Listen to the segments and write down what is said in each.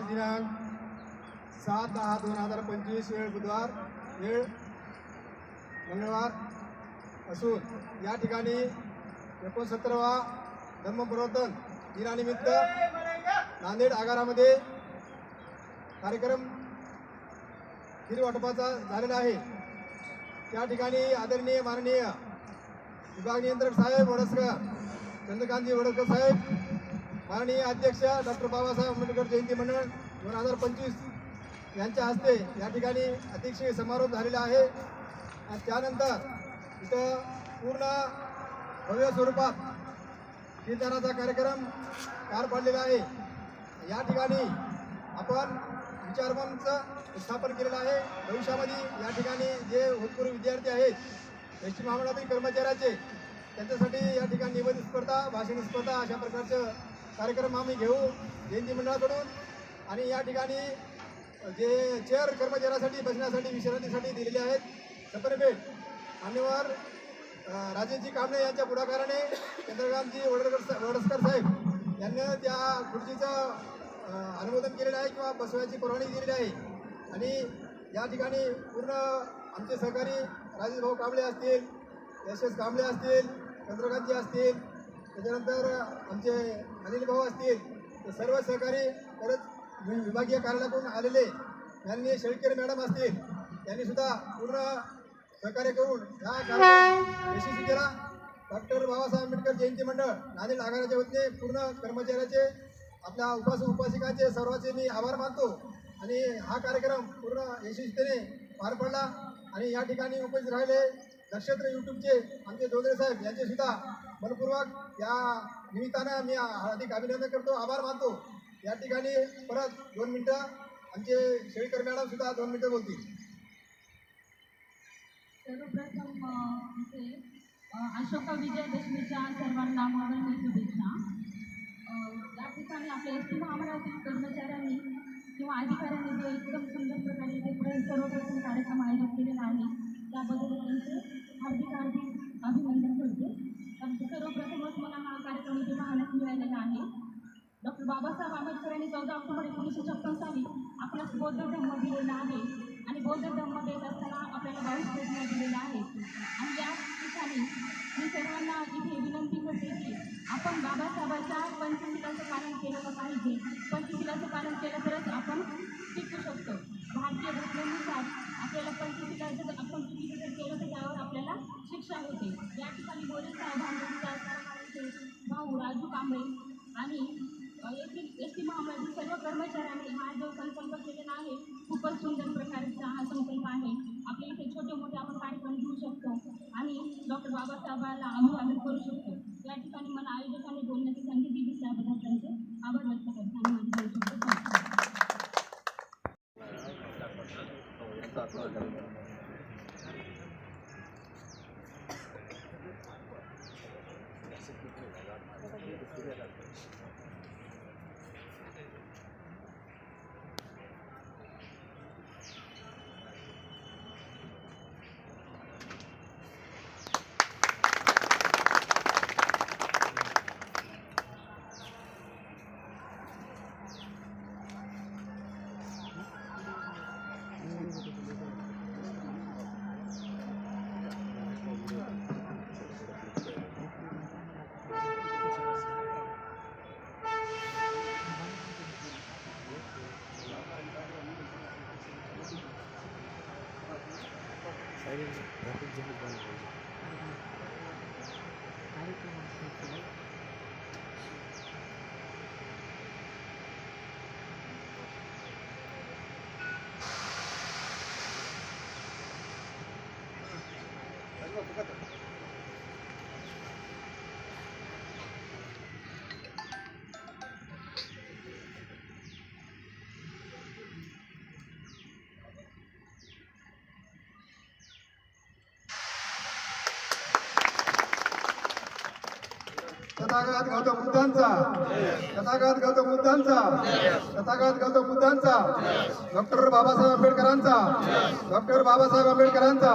आज दिनांक सात दहा दोन हजार पंचवीस वेळ बुधवार वेळ मंगळवार असून या ठिकाणी एकोणसत्तरवा धम्मप्रवर्तन दिनानिमित्त नांदेड आगारामध्ये कार्यक्रम खीर वाटपाचा झालेला आहे. त्या ठिकाणी आदरणीय माननीय विभाग नियंत्रक साहेब वडसकर चंद्रकांतजी वडसकर साहेब माननीय अध्यक्ष डॉक्टर बाबासाहेब आंबेडकर जयंती मंडळ दोन हजार पंचवीस यांच्या हस्ते या ठिकाणी अतिशय समारोप झालेला आहे. आणि त्यानंतर इथं पूर्ण भव्य स्वरूपात कीर्तनाचा कार्यक्रम पार पडलेला आहे. या ठिकाणी आपण विचारमंच स्थापन केलेलं आहे. भविष्यामध्ये या ठिकाणी जे भूतपूर्व विद्यार्थी आहेत एस टी महामंडळातील कर्मचाऱ्याचे त्यांच्यासाठी या ठिकाणी निबंध स्पर्धा भाषण स्पर्धा अशा प्रकारचं कार्यक्रम आम्ही घेऊ जयंती मंडळाकडून. आणि या ठिकाणी जे चेअर कर्मचाऱ्यासाठी बसण्यासाठी विश्रांतीसाठी दिलेले आहेत सेपरेट मान्यवर राजेजी राजेशजी कांबळे यांच्या पुढाकाराने चंद्रकांतजी वडरकर वडसकर साहेब यांनी त्या खुर्चीचं अनुमोदन केलेलं आहे किंवा बसवायची परवानगी दिलेली आहे. आणि या ठिकाणी पूर्ण आमचे सहकारी राजेश भाऊ कांबळे असतील एस कांबळे असतील चंद्रकांतजी असतील त्याच्यानंतर आमचे अनिल भाऊ असतील ते सर्व सहकारी परत विभागीय कार्यालयाकडून आलेले. यांनी शेळकेर मॅडम असतील यांनी सुद्धा पूर्ण सहकार्य करून या कार्यक्रम यशस्वी केला. डॉक्टर बाबासाहेब आंबेडकर जयंती मंडळ नांदेड आगाराच्या वतीने पूर्ण कर्मचाऱ्याचे आपल्या उपासक उपासिकांचे सर्वांचे मी आभार मानतो. आणि हा कार्यक्रम पूर्ण यशस्वीतेने पार पडला. आणि या ठिकाणी उपस्थित राहिले नक्षत्र यूट्यूबचे आमचे जोंधळे साहेब यांचे सुद्धा मनपूर्वक या निमित्तानं मी हार्दिक अभिनंदन करतो आभार मानतो. या ठिकाणी परत दोन मिनटं आमचे शेळीकर मॅडम सुद्धा दोन मिनटं बोलतील. सर्वप्रथम अ, इथे अ, विजयदशमीच्या सर्वांना मंगलमय शुभेच्छा. या ठिकाणी आपल्या एस टी महामंडळातील कर्मचाऱ्यांनी किंवा अधिकाऱ्यांनी जे एकदम सुंदर प्रकारे जे सर्वप्रथम कार्यक्रम आयोजित केलेला आहे त्याबद्दल त्यांचे हार्दिक हार्दिक अभिनंदन करते कारण की सर्वप्रथमच मला हा कार्यक्रम इथे पाहण्यास मिळालेला आहे डॉक्टर बाबासाहेब आंबेडकरांनी चौदा ऑक्टोबर एकोणीसशे छप्पन साली आपल्यास बौद्ध धर्म दिलेला आहे. आणि बौद्ध धर्म देत असताना आपल्याला बावीस प्रश्न दिलेला आहे आणि या ठिकाणी मी सर्वांना इथे विनंती करते की आपण बाबासाहेबांच्या पंचशिलाचं पालन केलं पाहिजे. पंचशिलाचं पालन केलं तरच आपण टिकू शकतो. भारतीय घटनेनुसार आपल्याला पंचशिलाचं जर आपण चुकीचं जर केलं तर त्यावर आपल्याला शिक्षा होते. या ठिकाणी बोले साहेबांचे भाऊ राजू कांबळे आणि अ, येथील एस टी महामंडळातील सर्व कर्मचाऱ्यांनी हा जो संकल्प केलेला आहे खूपच सुंदर प्रकारचा हा संकल्प आहे आपल्या इथे छोटे मोठे आपण कार्यक्रम घेऊ शकतो आणि डॉक्टर बाबासाहेबांना अभिवादन करू शकतो डायरेक्ट झालं पाहिजे कार्यक्रम तथागत गौतम बुद्धांचा. तथागत गौतम बुद्धांचा. तथागत गौतम बुद्धांचा. डॉक्टर बाबासाहेब आंबेडकरांचा. डॉक्टर बाबासाहेब आंबेडकरांचा.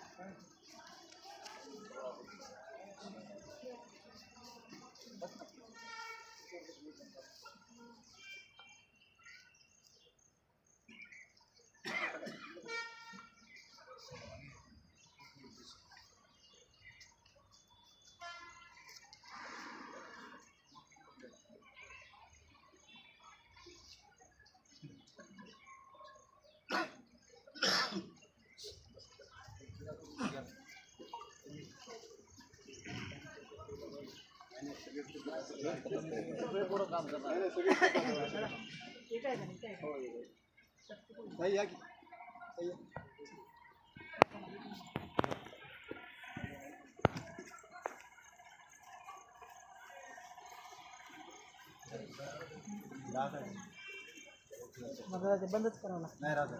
मग ताई बंदच करावं लागतं. नाही राहत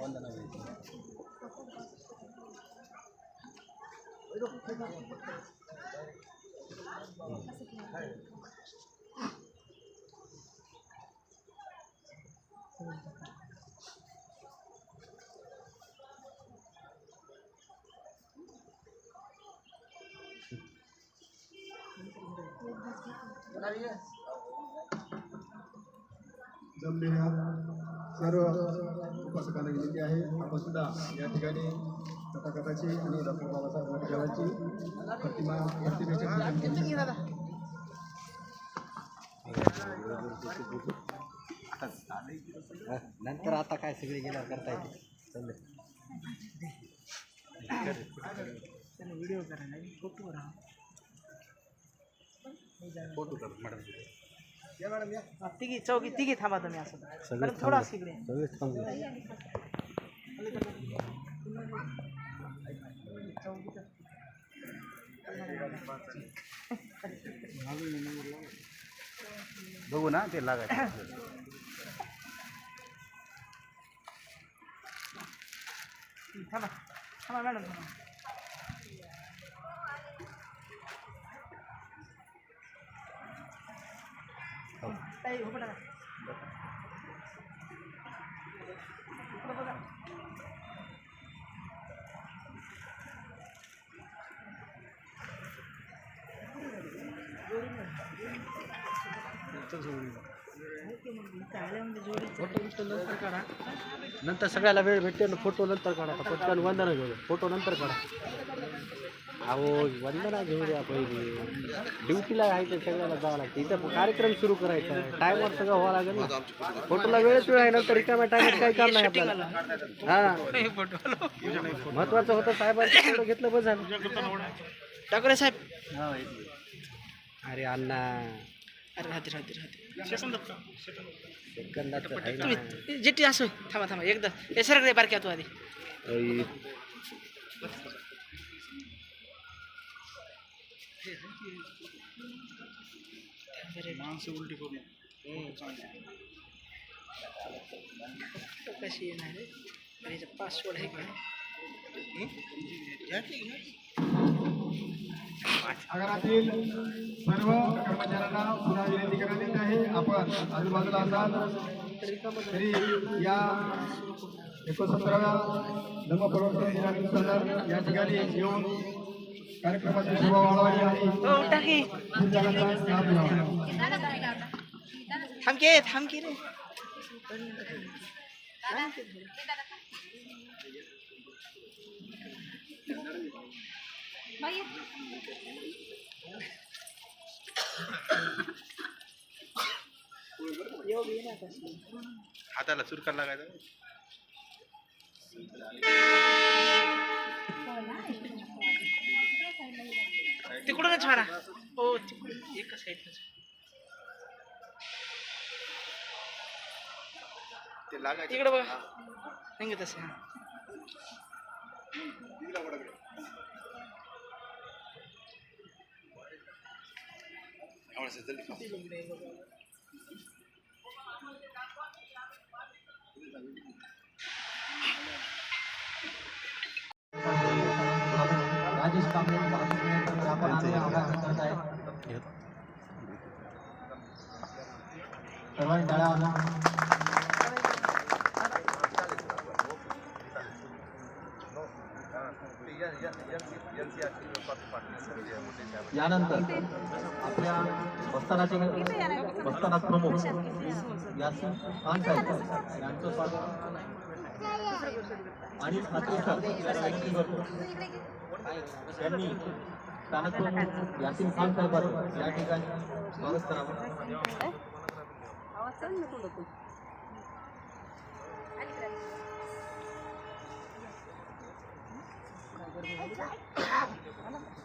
वंदना घ्यायची जमलेल्या सर्व उपासकांना विनंती आहे. आपण सुद्धा या ठिकाणी नंतर आता काय सगळे गेला करता येते चाललं व्हिडिओ करा नाही फ़ोटो करा फ़ोटो मॅडम. तिघी चौघी तिघी थांबा तुम्ही असं. थोडा तिकडे बघू ना ते लागायचं थांबा थांबा मॅडम थांबा ताई हो फोटो बिटो नंतर काढा. नंतर सगळ्याला वेळ भेटते ना फोटो नंतर काढा. आता पटकन वंदना घेऊ फोटो नंतर काढा. अहो वंदना घेऊ द्या पहिले. ड्युटीला आहे ते सगळ्याला जावं लागतं. इथं कार्यक्रम सुरू करायचा. आहे टायमवर सगळं व्हावं लागेल ना. फोटोला वेळच वेळ आहे नंतर रिकाम्या टायमात काही काम नाही आपल्याला. हा. महत्वाचं होतं साहेबांचं फोटो घेतलं बस झालं. ठाकरे साहेब. अरे अण्णा. अरे राहते राहते राहते सेकंदाचं आहे ना. तुम्ही जेटी असो थांबा थांबा एकदा हे सरकडे बारक्या तू आधी? ओय. कशी येणार आहे आणि याचा पासवर्ड आहे का आगारातील सर्व कर्मचाऱ्यांना पुन्हा विनंती करण्यात येत आहे. आपण आजूबाजूला असाल तरी या एकोणसत्तराव्या धम्मप्रवर्तन दिनानिमित्तानं या ठिकाणी येऊन कार्यक्रमाची शोभा वाढवावी आणि जगाचा लाभ थांबके थांबके रे. बाई हाताला चुरकार लागायचा. तिकडूनच मारा हो तिकडून. एका साईडनच. ते लागायचं. इकडे बघा. नाही तसं? हा राजेश कांबळे महाराष्ट्र आपण आम्ही आभार करत आहे सर्वांनी टाळ्या वाजवा. यानंतर आपल्या बस्तानाचे बस्तानात प्रमुख यासिन खान साहेब. यांचं स्वागत. आणि ठाकरे सर या व्यक्तीवर त्यांनी स्थानक प्रमुख यासिन खान साहेबांचं या ठिकाणी स्वागत करावं. भोकर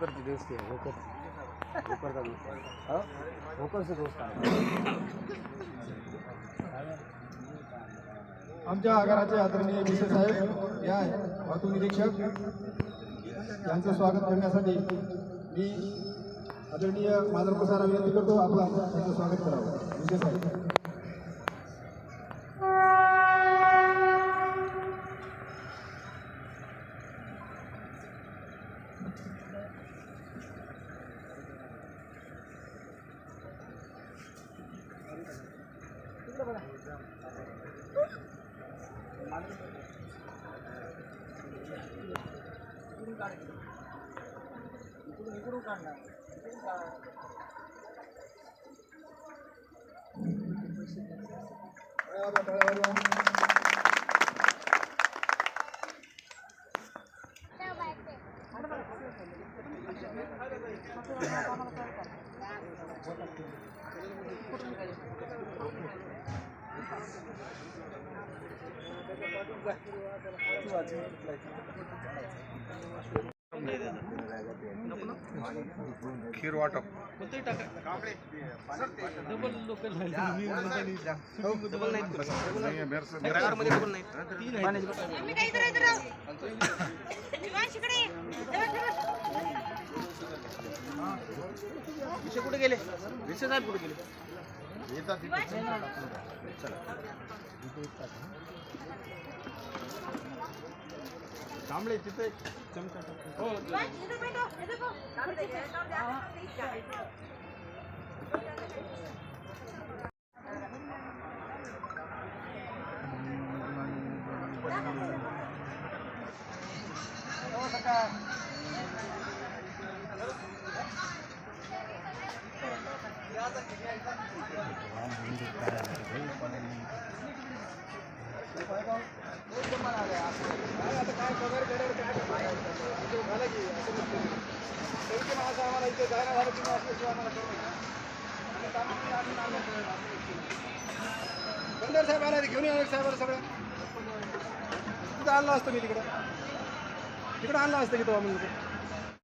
भोकरची दोस्ती आहे भोकर भोकरचा दोस्त आहे? हा? भोकरचा दोस्त आहे. आमच्या आगाराचे आदरणीय विशे साहेब या वाहतूक निरीक्षक. यांचं स्वागत करण्यासाठी मी आदरणीय माधव प्रसार विनंती करतो. आपला त्यांचं स्वागत करावं. विशे साहेब. Bravo, bravo. खीर वाटप विषय कुठे गेले? विषय साहेब कुठे गेले? कांबळे तिथे बंदर साहेब आला घेऊन या साहेबाला सगळं. तिथं आणलं असतं मी तिकडं. तिकडं आणलं असतं की तो. आम्ही